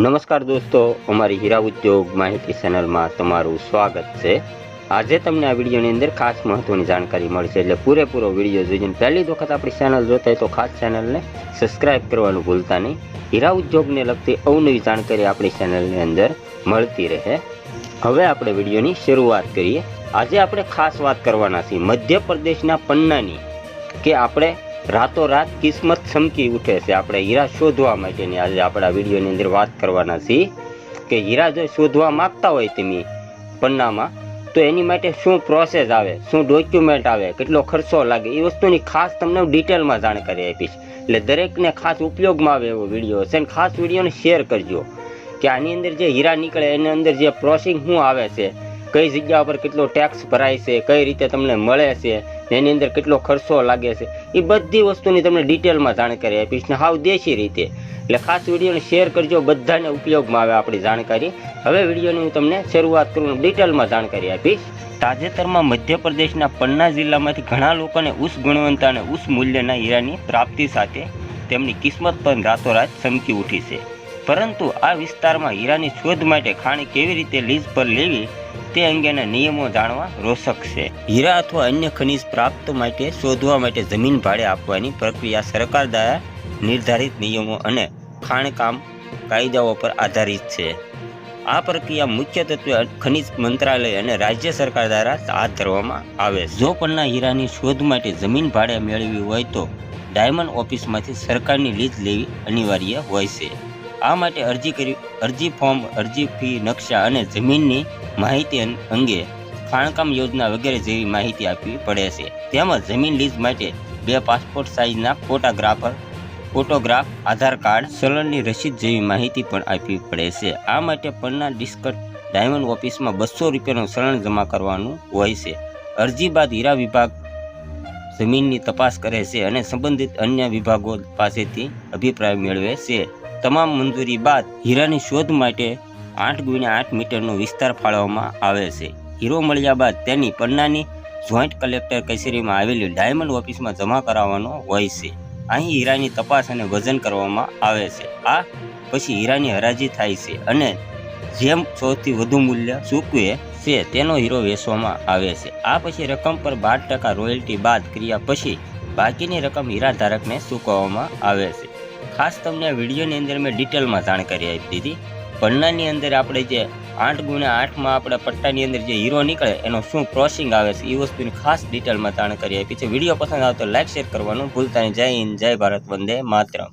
નમસ્કાર દોસ્તો, અમારી હીરા ઉદ્યોગ માહિતી ચેનલમાં તમારું સ્વાગત છે. આજે તમને આ વિડીયોની અંદર ખાસ મહત્વની જાણકારી મળશે એટલે પૂરેપૂરો વીડિયો જોઈને પહેલી વખત આપણી ચેનલ જોતા તો ખાસ ચેનલને સબસ્ક્રાઈબ કરવાનું ભૂલતા નહીં. હીરા ઉદ્યોગને લગતી અવનવી જાણકારી આપણી ચેનલની અંદર મળતી રહે. હવે આપણે વિડીયોની શરૂઆત કરીએ. આજે આપણે ખાસ વાત કરવાના છીએ મધ્યપ્રદેશના પન્નાની, કે આપણે રાતોરાત કિસ્મત ચમકી ઉઠે છે. આપણે હીરા શોધવા માટેની આજે આપણા વિડીયોની અંદર વાત કરવાના છીએ કે હીરા જો શોધવા માગતા હોય તમે પન્નામાં, તો એની માટે શું પ્રોસેસ આવે, શું ડોક્યુમેન્ટ આવે, કેટલો ખર્ચો લાગે, એ વસ્તુની ખાસ તમને ડિટેલમાં જાણકારી આપીશ. એટલે દરેકને ખાસ ઉપયોગમાં આવે એવો વીડિયો છે અને ખાસ વિડીયોને શેર કરજો કે આની અંદર જે હીરા નીકળે, એની અંદર જે પ્રોસેસિંગ શું આવે છે કઈ જગ્યા પર કેટલો ટેક્સ ભરાય છે, કઈ રીતે તમને મળે છે એની અંદર કેટલો ખર્ચો લાગે છે એ બધી વસ્તુની તમને ડિટેલમાં જાણકારી આપીશ ને હાવ દેશી રીતે. એટલે ખાસ વિડીયોને શેર કરજો, બધાને ઉપયોગમાં આવે આપણી જાણકારી. હવે વિડીયોની હું તમને શરૂઆત કરું ડિટેલમાં જાણકારી આપીશ. તાજેતરમાં મધ્યપ્રદેશના પન્ના જિલ્લામાંથી ઘણા લોકોને ઉચ્ચ ગુણવત્તા અને ઉચ્ચ મૂલ્યના હીરાની પ્રાપ્તિ સાથે તેમની કિસ્મત પણ રાતોરાત ચમકી ઉઠી છે. પરંતુ આ વિસ્તારમાં હીરાની શોધ માટે ખાણ કેવી રીતે લીઝ પર લેવી તે અંગેના નિયમો જાણવા રોષક છે. હીરા અથવા અન્ય ખનિજ પ્રાપ્ત માટે શોધવા માટે જમીન ભાડે આપવાની પ્રક્રિયા સરકાર દ્વારા નિર્ધારિત નિયમો અને ખાણકામ કાયદાઓ પર આધારિત છે. આ પ્રક્રિયા મુખ્ય તત્વે ખનિજ મંત્રાલય અને રાજ્ય સરકાર દ્વારા હાથ ધરવામાં આવે. જો પણના હીરાની શોધ માટે જમીન ભાડે મેળવી હોય તો ડાયમંડ ઓફિસમાંથી સરકારની લીઝ લેવી અનિવાર્ય હોય છે. આ માટે અરજી કરી અરજી ફોર્મ, અરજી ફી, નકશા અને જમીનની માહિતી અંગે ખાણકામ યોજના વગેરે જેવી માહિતી આપવી પડે છે. તેમજ જમીન લીઝ માટે બે પાસપોર્ટ સાઇઝના ફોટોગ્રાફર ફોટોગ્રાફ, આધાર કાર્ડ ચલણની રસીદ જેવી માહિતી પણ આપવી પડે છે. આ માટે પરના ડિસ્કટ ડાયમંડ ઓફિસમાં બસો રૂપિયાનું ચલણ જમા કરવાનું હોય છે. અરજી બાદ હીરા વિભાગ જમીનની તપાસ કરે છે અને સંબંધિત અન્ય વિભાગો પાસેથી અભિપ્રાય મેળવે છે. તમામ મંજૂરી બાદ હીરાની શોધ માટે આઠ ગુણ્યા આઠ મીટરનો વિસ્તાર ફાળવવામાં આવે છે. હીરો મળ્યા બાદ તેની પન્નાની જોઈન્ટ કલેક્ટર કચેરીમાં આવેલી ડાયમંડ ઓફિસમાં જમા કરાવવાનો હોય છે. અહીં હીરાની તપાસ અને વજન કરવામાં આવે છે. આ પછી હીરાની હરાજી થાય છે અને જેમ સૌથી વધુ મૂલ્ય ચૂકવે છે તેનો હીરો વેચવામાં આવે છે. આ પછી રકમ પર બાર ટકા રોયલ્ટી બાદ ક્રિયા પછી બાકીની રકમ હીરા ધારકને ચૂકવવામાં આવે છે. ખાસ તમને વિડીયોની અંદર મેં ડિટેલમાં જાણકારી આપી દીધી. પન્નાની અંદર આપણે જે આઠ ગુણ્યા આઠમાં આપણે પટ્ટાની અંદર જે હીરો નીકળે, એનો શું ક્રોસિંગ આવે છે, એ વસ્તુની ખાસ ડિટેલમાં જાણકારી આપી છે. વીડિયો પસંદ આવતો લાઇક શેર કરવાનું ભૂલતા નહીં. જય હિન્દ, જય ભારત, વંદે માતરમ.